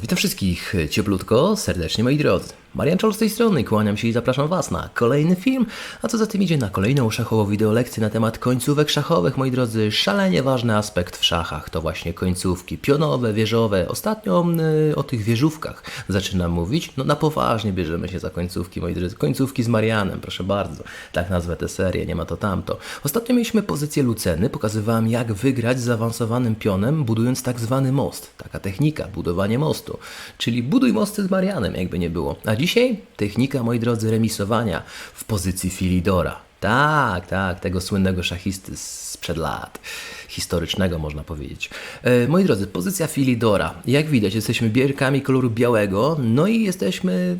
Witam wszystkich cieplutko, serdecznie moi drodzy. Marian Czol z tej strony, kłaniam się i zapraszam Was na kolejny film, a co za tym idzie na kolejną szachową wideolekcję na temat końcówek szachowych, moi drodzy. Szalenie ważny aspekt w szachach to właśnie końcówki pionowe, wieżowe. Ostatnio y, o tych wieżówkach zaczynam mówić. No na poważnie bierzemy się za końcówki, moi drodzy. Końcówki z Marianem, proszę bardzo. Tak nazwę tę serię, nie ma to tamto. Ostatnio mieliśmy pozycję Luceny, pokazywałem jak wygrać z zaawansowanym pionem, budując tak zwany most. Taka technika, budowanie mostu. Czyli buduj mosty z Marianem, jakby nie było. A dzisiaj technika, moi drodzy, remisowania w pozycji Filidora. Tak, tak, tego słynnego szachisty sprzed lat. Historycznego, można powiedzieć. E, moi drodzy, pozycja Filidora. Jak widać, jesteśmy bierkami koloru białego, no i jesteśmy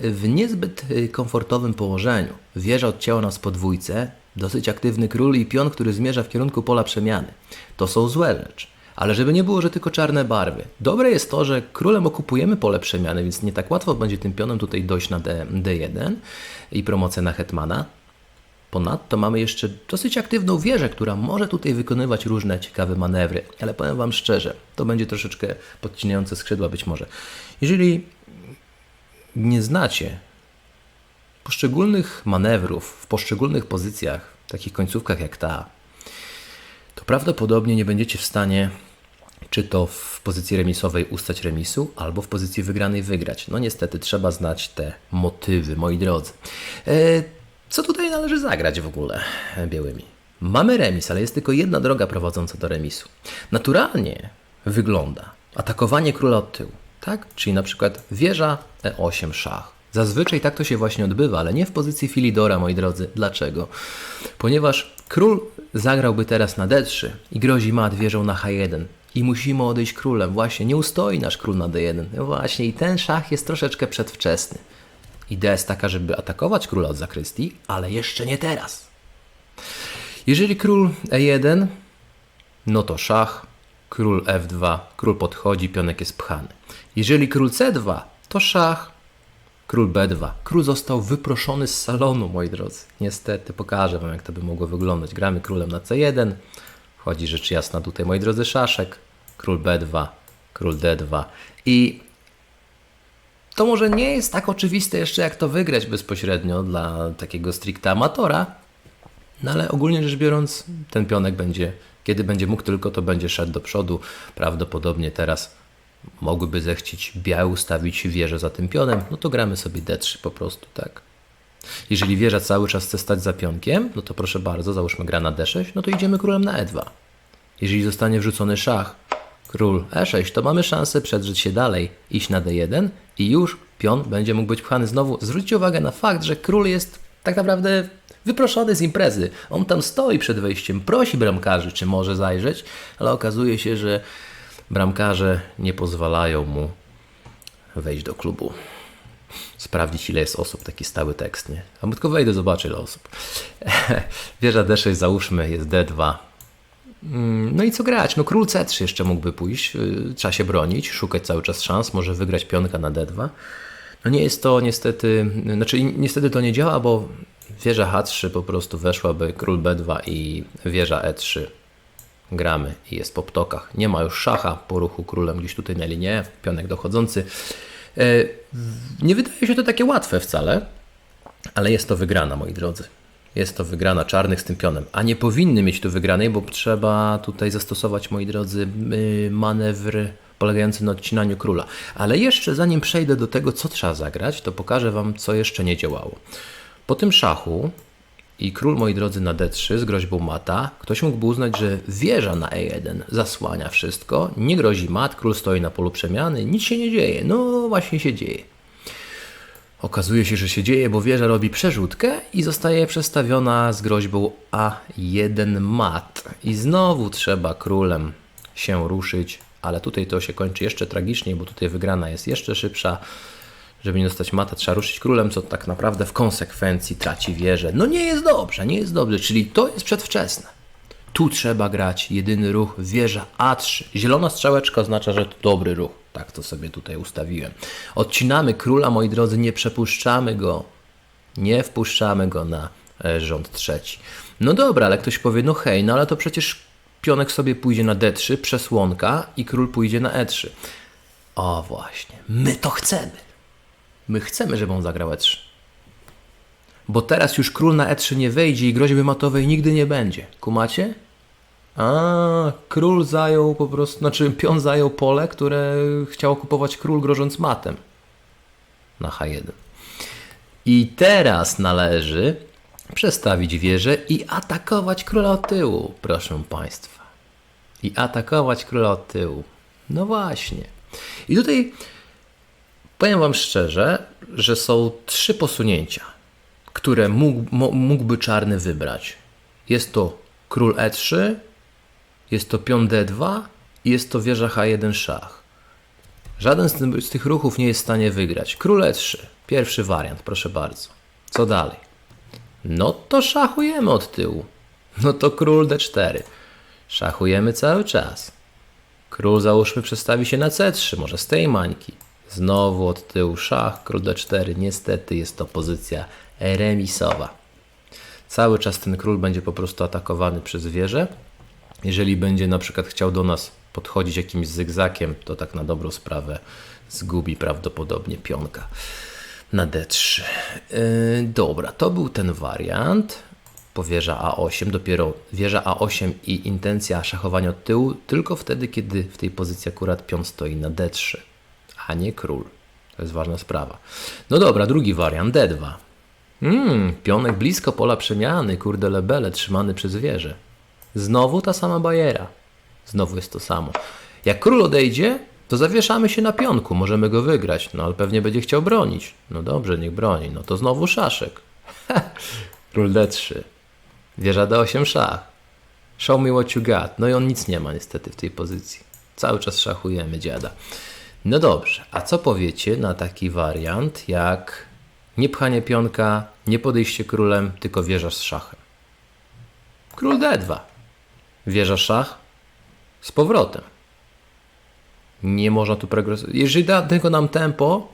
w niezbyt y, komfortowym położeniu. Wieża odcięła nas po dwójce, dosyć aktywny król i pion, który zmierza w kierunku pola przemiany. To są złe rzeczy. Ale żeby nie było, że tylko czarne barwy. Dobre jest to, że królem okupujemy pole przemiany, więc nie tak łatwo będzie tym pionem tutaj dojść na D, D1 i promocję na hetmana. Ponadto mamy jeszcze dosyć aktywną wieżę, która może tutaj wykonywać różne ciekawe manewry, ale powiem Wam szczerze, to będzie troszeczkę podcinające skrzydła być może. Jeżeli nie znacie poszczególnych manewrów w poszczególnych pozycjach, takich końcówkach jak ta, to prawdopodobnie nie będziecie w stanie czy to w pozycji remisowej ustać remisu, albo w pozycji wygranej wygrać. No niestety trzeba znać te motywy, moi drodzy. E, co tutaj należy zagrać w ogóle e, białymi? Mamy remis, ale jest tylko jedna droga prowadząca do remisu. Naturalnie wygląda atakowanie króla od tyłu, tak? Czyli na przykład wieża E8 szach. Zazwyczaj tak to się właśnie odbywa, ale nie w pozycji Filidora, moi drodzy. Dlaczego? Ponieważ król zagrałby teraz na D3 i grozi mat wieżą na H1 i musimy odejść królem. Właśnie, nie ustoi nasz król na D1. No właśnie, i ten szach jest troszeczkę przedwczesny. Idea jest taka, żeby atakować króla od zakrystii, ale jeszcze nie teraz. Jeżeli król E1, no to szach, król F2, król podchodzi, pionek jest pchany. Jeżeli król C2, to szach, król B2. Król został wyproszony z salonu, moi drodzy. Niestety, pokażę Wam, jak to by mogło wyglądać. Gramy królem na C1, wchodzi rzecz jasna tutaj, moi drodzy, szaszek, król B2, król D2 i to może nie jest tak oczywiste jeszcze, jak to wygrać bezpośrednio dla takiego stricte amatora, no ale ogólnie rzecz biorąc, ten pionek będzie, kiedy będzie mógł tylko, to będzie szedł do przodu. Prawdopodobnie teraz mogłyby zechcieć białe ustawić wieżę za tym pionem, no to gramy sobie D3 po prostu, tak. Jeżeli wieża cały czas chce stać za pionkiem, no to proszę bardzo, załóżmy gra na D6, no to idziemy królem na E2. Jeżeli zostanie wrzucony szach, król E6, to mamy szansę przedrzeć się dalej, iść na D1 i już pion będzie mógł być pchany znowu. Zwróćcie uwagę na fakt, że król jest tak naprawdę wyproszony z imprezy. On tam stoi przed wejściem, prosi bramkarzy, czy może zajrzeć, ale okazuje się, że bramkarze nie pozwalają mu wejść do klubu. Sprawdzić, ile jest osób, taki stały tekst, nie? A tylko wejdę, zobaczę, ile osób. Wieża D6, załóżmy, jest D2. Mm, No i co grać? No król C3 jeszcze mógłby pójść, yy, trzeba się bronić, szukać cały czas szans, może wygrać pionka na D2. No nie jest to niestety, znaczy niestety to nie działa, bo wieża H3 po prostu weszłaby król B2 i wieża E3 gramy i jest po ptokach. Nie ma już szacha po ruchu królem gdzieś tutaj na linię, pionek dochodzący. E, Nie wydaje się to takie łatwe wcale, ale jest to wygrana, moi drodzy. Jest to wygrana czarnych z tym pionem, a nie powinny mieć tu wygranej, bo trzeba tutaj zastosować, moi drodzy, y, manewr polegający na odcinaniu króla. Ale jeszcze zanim przejdę do tego, co trzeba zagrać, to pokażę Wam, co jeszcze nie działało. Po tym szachu i król, moi drodzy, na D3 z groźbą mata, ktoś mógłby uznać, że wieża na E1 zasłania wszystko, nie grozi mat, król stoi na polu przemiany, nic się nie dzieje. No właśnie się dzieje. Okazuje się, że się dzieje, bo wieża robi przerzutkę i zostaje przestawiona z groźbą A1 mat. I znowu trzeba królem się ruszyć, ale tutaj to się kończy jeszcze tragiczniej, bo tutaj wygrana jest jeszcze szybsza. Żeby nie dostać mata, trzeba ruszyć królem, co tak naprawdę w konsekwencji traci wieżę. No nie jest dobrze, nie jest dobrze, czyli to jest przedwczesne. Tu trzeba grać jedyny ruch wieża A3. Zielona strzałeczka oznacza, że to dobry ruch. Tak to sobie tutaj ustawiłem. Odcinamy króla, moi drodzy, nie przepuszczamy go. Nie wpuszczamy go na e, rząd trzeci. No dobra, ale ktoś powie, no hej, no ale to przecież pionek sobie pójdzie na D3, przesłonka i król pójdzie na E3. O właśnie, my to chcemy. My chcemy, żeby on zagrał E3. Bo teraz już król na E3 nie wejdzie i groźby matowej nigdy nie będzie. Kumacie? A, król zajął po prostu, znaczy pion zajął pole, które chciał okupować król grożąc matem na H1. I teraz należy przestawić wieżę i atakować króla od tyłu, proszę Państwa. I atakować króla od tyłu. No właśnie. I tutaj powiem Wam szczerze, że są trzy posunięcia, które mógł, mógłby czarny wybrać. Jest to król E3, jest to pion D2 i jest to wieża H1 szach. Żaden z, tym, z tych ruchów nie jest w stanie wygrać. Król E3, pierwszy wariant, proszę bardzo. Co dalej? No to szachujemy od tyłu. No to król D4. Szachujemy cały czas. Król załóżmy przestawi się na C3, może z tej mańki. Znowu od tyłu szach, król D4. Niestety jest to pozycja remisowa. Cały czas ten król będzie po prostu atakowany przez wieżę. Jeżeli będzie na przykład chciał do nas podchodzić jakimś zygzakiem, to tak na dobrą sprawę zgubi prawdopodobnie pionka na D3. Yy, dobra, to był ten wariant. Po wieża A8, dopiero wieża A8 i intencja szachowania od tyłu tylko wtedy, kiedy w tej pozycji akurat pion stoi na D3, a nie król. To jest ważna sprawa. No dobra, drugi wariant, D2. Hmm, pionek blisko pola przemiany, kurde lebele, trzymany przez wieżę. Znowu ta sama bajera. Znowu jest to samo. Jak król odejdzie, to zawieszamy się na pionku, możemy go wygrać, no ale pewnie będzie chciał bronić. No dobrze, niech broni. No to znowu szaszek. król D3. Wieża D8 szach. Show me what you got. No i on nic nie ma niestety w tej pozycji. Cały czas szachujemy dziada. No dobrze, a co powiecie na taki wariant jak nie pchanie pionka, nie podejście królem, tylko wieża z szachem? Król D2. Wieża szach z powrotem. Nie można tu progresować. Jeżeli da tylko nam tempo,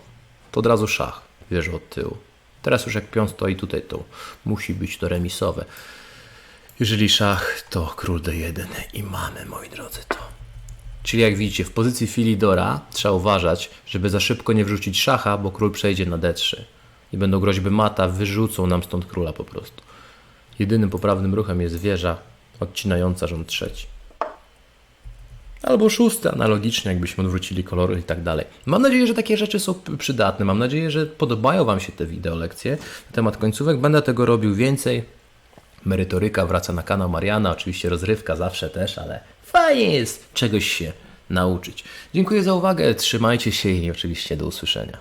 to od razu szach. Wieża od tyłu. Teraz już jak pion stoi tutaj, to musi być to remisowe. Jeżeli szach, to król D1 i mamy, moi drodzy, to. Czyli jak widzicie, w pozycji Filidora trzeba uważać, żeby za szybko nie wrzucić szacha, bo król przejdzie na D3. I będą groźby mata, wyrzucą nam stąd króla po prostu. Jedynym poprawnym ruchem jest wieża odcinająca rząd trzeci. Albo szósty, analogicznie, jakbyśmy odwrócili kolory i tak dalej. Mam nadzieję, że takie rzeczy są przydatne. Mam nadzieję, że podobają Wam się te wideo lekcje na temat końcówek. Będę tego robił więcej. Merytoryka wraca na kanał Mariana, oczywiście rozrywka zawsze też, ale fajnie jest czegoś się nauczyć. Dziękuję za uwagę, trzymajcie się i oczywiście do usłyszenia.